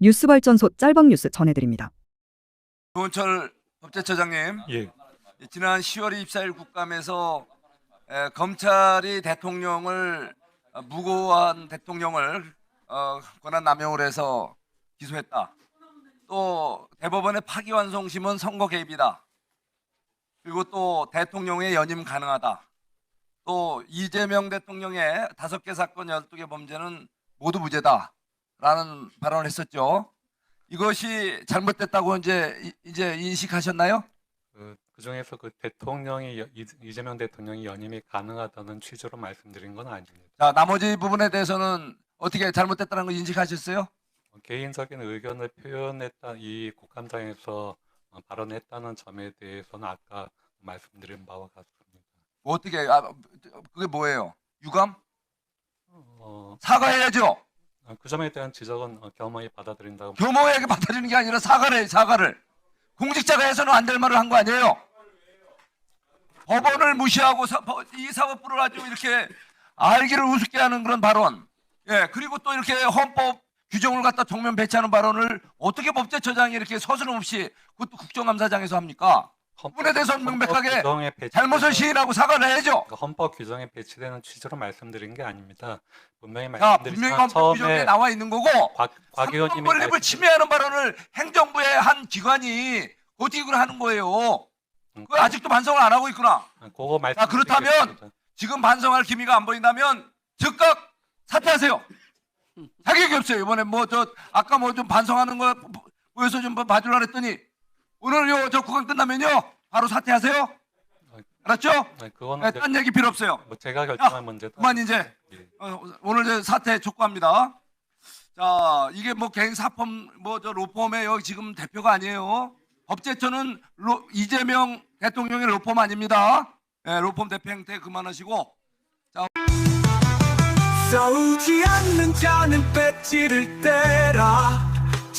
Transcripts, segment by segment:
뉴스발전소 짤방 뉴스 전해드립니다. 조은철 법제처장님, 예, 지난 10월 24일 국감에서 에, 검찰이 대통령을 어, 무고한 대통령을 어, 권한 남용을 해서 기소했다. 또 대법원의 파기환송심은 선거 개입이다. 그리고 또 대통령의 연임 가능하다. 또 이재명 대통령의 다섯 개 사건 12개 범죄는 모두 무죄다. 라는 발언을 했었죠. 이것이 잘못됐다고 이제 이- 이제 인식하셨나요? 그, 그 중에서 그 대통령이 여- 이- 이재명 대통령이 연임이 가능하다는 취지로 말씀드린 건 아닙니다. 자, 나머지 부분에 대해서는 어떻게 잘못됐다는 거 인식하셨어요? 어, 개인적인 의견을 표현했다 이 국감장에서 어, 발언했다는 점에 대해서는 아까 말씀드린 바와 같습니다. 뭐 어떻게 아, 그게 뭐예요? 유감? 어, 사과해야죠. 어, 그 점에 대한 지적은 어, 겸허히 받아들인다고 교모에게 받아들이는 게 아니라 사과를 해, 사과를. 공직자가 해서는 안 될 말을 한 거 아니에요? 법원을 무시하고 사, 법- 이 사법부를 가지고 이렇게 알기를 우습게 하는 그런 발언. 예, 그리고 또 이렇게 헌법 규정을 갖다 정면 배치하는 발언을 어떻게 법제처장이 이렇게 서슴없이 그것도 국정감사장에서 합니까? 부분에 대해서는 명백하게 규정에 잘못을 시인하고 사과를 해야죠. 그 헌법 규정에 배치되는 취지로 말씀드린 게 아닙니다. 분명히 자, 분명히 말씀드리지만 헌법 규정에 처음에 나와 있는 거고 곽, 곽 의원님이 권립을 말씀- 침해하는 발언을 행정부의 한 기관이 그걸 하는 거예요? 음, 그 아직도 반성을 안 하고 있구나. 그거 말씀. 자, 그렇다면 지금 반성할 기미가 안 보인다면 즉각 사퇴하세요. 자격이 없어요. 이번에 뭐 저 아까 뭐 좀 반성하는 거 보여서 좀 봐주려 그랬더니 오늘 요저 구간 끝나면요 바로 사퇴하세요. 알았죠? 네, 그거는 네, 이제 딴 얘기 필요 없어요. 뭐 제가 결정할 문제다. 그만 이제 예. 어, 오늘 저 사퇴 촉구합니다. 자, 이게 뭐 개인 사펌 뭐저 로펌의 여기 지금 대표가 아니에요. 법제처는 로- 이재명 대통령의 로펌 아닙니다. 예, 로펌 대표 행태 그만하시고 싸우지 않는 자는 배지를 떼라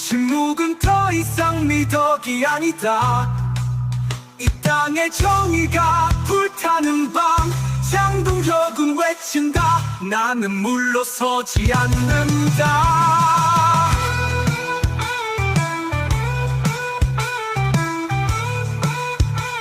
침묵은 더 이상 미덕이 아니다. 이 땅의 정의가 불타는 밤 장동혁은 외친다. 나는 물러서지 않는다